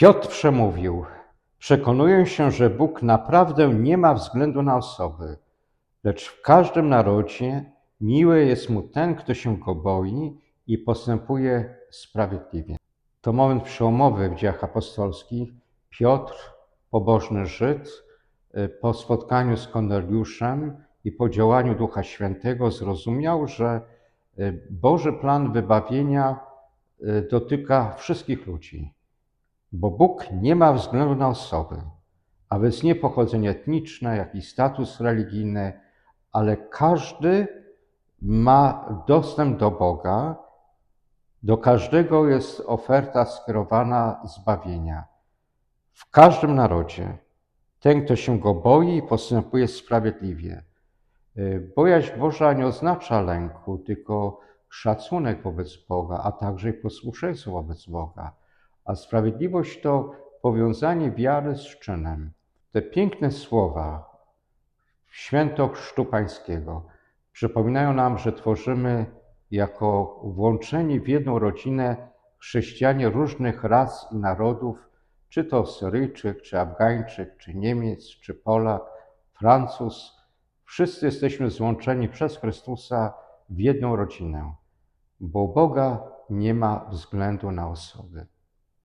Piotr przemówił: Przekonuję się, że Bóg naprawdę nie ma względu na osoby, lecz w każdym narodzie miły jest mu ten, kto się go boi i postępuje sprawiedliwie. To moment przełomowy w dziejach apostolskich. Piotr, pobożny Żyd, y, po spotkaniu z Korneliuszem i po działaniu Ducha Świętego zrozumiał, że y, Boży plan wybawienia y, dotyka wszystkich ludzi. Bo Bóg nie ma względu na osoby, a więc nie pochodzenie etniczne, jak i status religijny, ale każdy ma dostęp do Boga, do każdego jest oferta skierowana zbawienia. W każdym narodzie. Ten, kto się go boi postępuje sprawiedliwie. Y, Bojaźń Boża nie oznacza lęku, tylko szacunek wobec Boga, a także posłuszeństwo wobec Boga. A sprawiedliwość to powiązanie wiary z czynem. Te piękne słowa święto Chrztu Pańskiego przypominają nam, że tworzymy jako włączeni w jedną rodzinę chrześcijanie różnych ras i narodów, czy to Syryjczyk, czy Afgańczyk, czy Niemiec, czy Polak, Francuz. Wszyscy jesteśmy złączeni przez Chrystusa w jedną rodzinę, bo Boga nie ma względu na osoby.